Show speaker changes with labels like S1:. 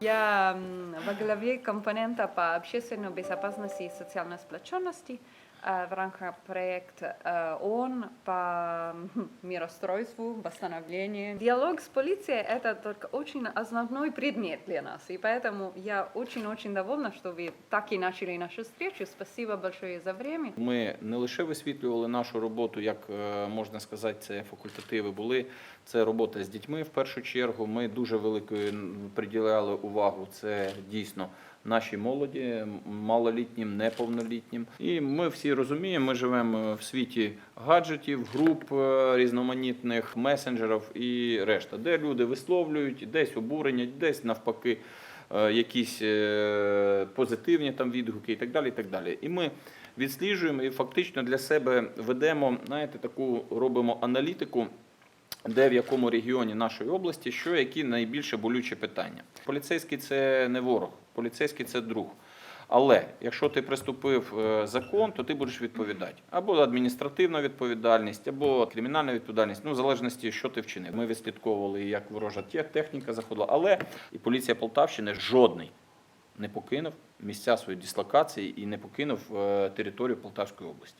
S1: Я м, во главе компонента по общественной безопасности и социальной сплоченности э, в рамках проекта э, ООН по м, миростройству, восстановлению. Диалог с полицией – это только очень основной предмет для нас, и поэтому я очень-очень довольна, что вы так и начали нашу встречу. Спасибо большое за время.
S2: Ми не лише висвітлювали нашу роботу, як е, можна сказати, це факультативи були. Це робота з дітьми в першу чергу. Ми дуже великою м, приділяли увагу. Це дійсно нашій молоді, малолітнім, неповнолітнім. І ми всі розуміємо, ми живемо в світі гаджетів, груп е, різноманітних, месенджерів і решта, де люди висловлюють десь обурення, десь навпаки. е, Якісь е, позитивні там відгуки і так далі. І так далі. І ми відсліджуємо і фактично для себе ведемо, знаєте, таку робимо аналітику, де в якому регіоні нашої області, що які найбільше болючі питання. Поліцейський це не ворог, поліцейський це друг. Але якщо ти приступив е, закон, то ти будеш відповідати або адміністративна відповідальність, або кримінальна відповідальність, ну в залежності, що ти вчинив. Ми відслідковували, як ворожа техніка заходила, але і поліція Полтавщини жодний не покинув місця своєї дислокації і не покинув е, територію Полтавської області.